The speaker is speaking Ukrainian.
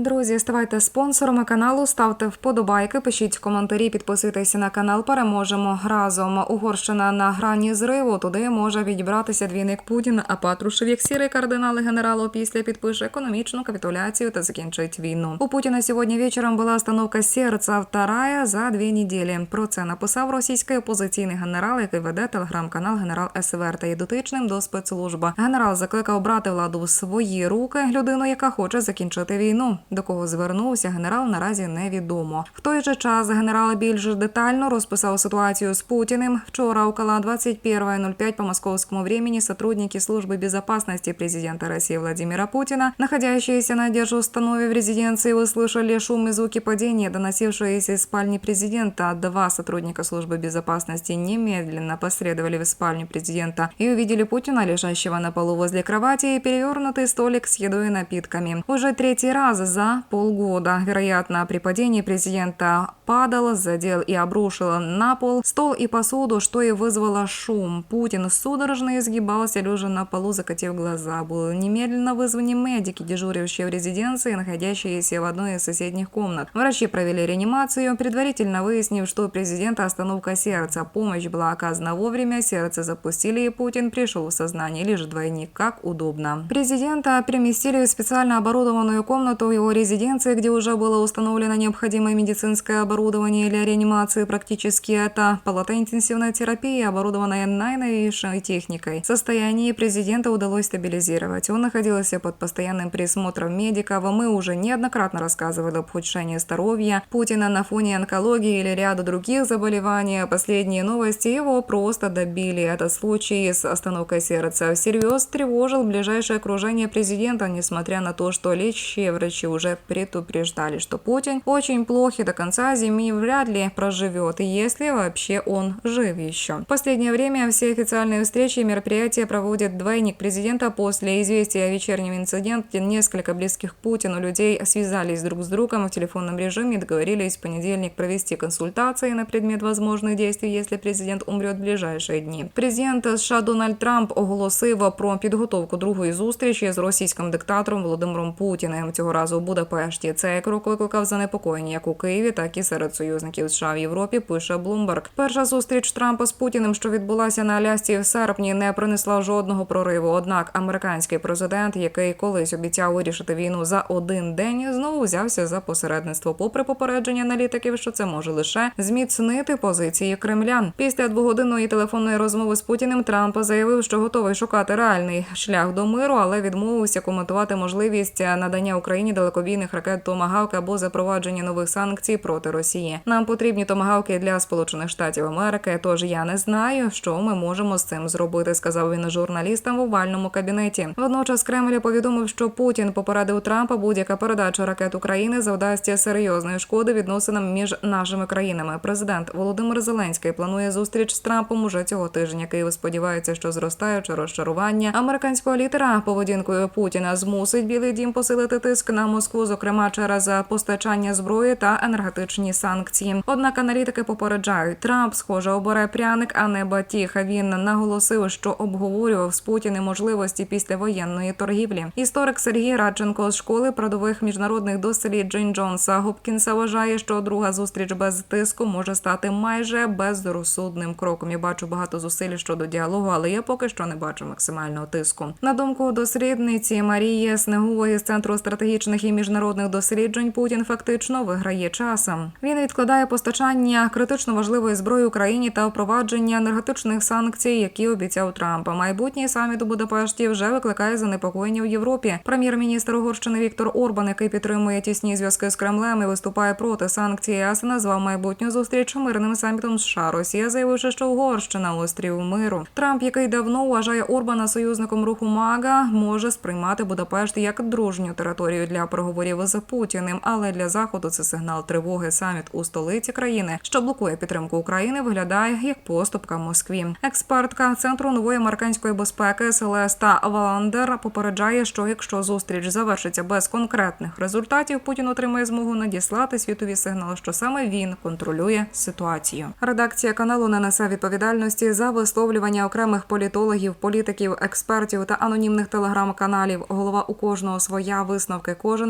Друзі, ставайте спонсорами каналу, ставте вподобайки, пишіть коментарі, підписуйтесь на канал. Переможемо разом. Угорщина на грані зриву. Туди може відібратися двійник Путін. А Патрушев, як сірий кардинал і генералу, після підпише економічну капітуляцію та закінчить війну. У Путіна сьогодні вечором була остановка серця вторая за дві неділі. Про це написав російський опозиційний генерал, який веде телеграм-канал Генерал СВР та є дотичним до спецслужби. Генерал закликав брати владу в свої руки людину, яка хоче закінчити війну. До кого звернувся генерал наразі невідомо. В той же час генерал більш детально розписав ситуацію з Путіним. Вчора около 21.05 по московскому времени сотрудники службы безопасности президента России Владимира Путина, находящиеся на держустанове в резиденции, услышали шум и звуки падения, доносившиеся из спальни президента. Два сотрудника службы безопасности немедленно последовали в спальню президента и увидели Путина, лежащего на полу возле кровати, и перевернутый столик с едой и напитками. Уже третий раз за полгода. Вероятно, при падении президента падал, задел и обрушил на пол стол и посуду, что и вызвало шум. Путин судорожно изгибался, лежа на полу, закатив глаза. Был немедленно вызваны медики, дежурившие в резиденции, находящиеся в одной из соседних комнат. Врачи провели реанимацию, предварительно выяснив, что у президента остановка сердца. Помощь была оказана вовремя, сердце запустили, и Путин пришел в сознание, лишь двойник, как удобно. Президента переместили в специально оборудованную комнату в резиденции, где уже было установлено необходимое медицинское оборудование для реанимации. Практически это палата интенсивной терапии, оборудованная наиновейшей техникой. Состояние президента удалось стабилизировать. Он находился под постоянным присмотром медиков. Мы уже неоднократно рассказывали об ухудшении здоровья Путина на фоне онкологии или ряда других заболеваний. Последние новости его просто добили. Этот случай с остановкой сердца всерьез тревожил ближайшее окружение президента, несмотря на то, что лечащие врачи уже предупреждали, что Путин очень плох и до конца зимы вряд ли проживет, если вообще он жив еще. В последнее время все официальные встречи и мероприятия проводит двойник президента после известия о вечернем инциденте. Несколько близких к Путину людей связались друг с другом в телефонном режиме и договорились в понедельник провести консультации на предмет возможных действий, если президент умрет в ближайшие дні. Президент США Дональд Трамп оголосив про підготовку другої зустрічі з російським диктатором Володимиром Путіним цього разу у Будапешті. Цей крок викликав занепокоєння як у Києві, так і серед союзників США в Європі. Пише Блумберг. Перша зустріч Трампа з Путіним, що відбулася на Алясці в серпні, не принесла жодного прориву. Однак американський президент, який колись обіцяв вирішити війну за один день, знову взявся за посередництво, попри попередження аналітиків, що це може лише зміцнити позиції Кремля. Після двогодинної телефонної розмови з Путіним Трамп заявив, що готовий шукати реальний шлях до миру, але відмовився коментувати можливість надання Україні далекобійних ракет Томагавк або запровадження нових санкцій проти Росії. Нам потрібні томагавки для Сполучених Штатів Америки. Тож я не знаю, що ми можемо з цим зробити, сказав він журналістам в овальному кабінеті. Водночас Кремль повідомив, що Путін попередив Трампа будь-яка передача ракет України завдасть серйозної шкоди відносинам між нашими країнами. Президент Володимир Зеленський планує зустріч з Трампом уже цього тижня. Київ сподівається, що зростаюче розчарування американського лідера поведінкою Путіна змусить Білий Дім посилити тиск на Москву, зокрема через постачання зброї та енергетичні санкції. Однак аналітики попереджають, Трамп, схоже, обере пряник, а не батіг. Він наголосив, що обговорював з Путіним можливості післявоєнної торгівлі. Історик Сергій Радченко з школи продових міжнародних досліджень Джонса Гопкінса вважає, що друга зустріч без тиску може стати майже безрозсудним кроком. Я бачу багато зусиль щодо діалогу, але я поки що не бачу максимального тиску. На думку дослідниці Марії Снегової з центру стратегічних і міжнародних досліджень, Путін фактично виграє часом. Він відкладає постачання критично важливої зброї Україні та впровадження енергетичних санкцій, які обіцяв Трамп. Майбутній саміт у Будапешті вже викликає занепокоєння в Європі. Прем'єр-міністр Угорщини Віктор Орбан, який підтримує тісні зв'язки з Кремлем і виступає проти санкцій ЄС, назвав майбутню зустріч мирним самітом США. Росія заявивши, що Угорщина острів миру. Трамп, який давно вважає Орбана союзником руху МАГА, може сприймати Будапешт як дружню територію для переговорів з Путіним, але для заходу це сигнал тривоги. Саміт у столиці країни, що блокує підтримку України, виглядає як поступка Москві. Експертка центру нової американської безпеки Селеста Валандер попереджає, що якщо зустріч завершиться без конкретних результатів, Путін отримає змогу надіслати світові сигнали, що саме він контролює ситуацію. Редакція каналу не несе відповідальності за висловлювання окремих політологів, політиків, експертів та анонімних телеграм-каналів. Голова у кожного своя висновки. Кожен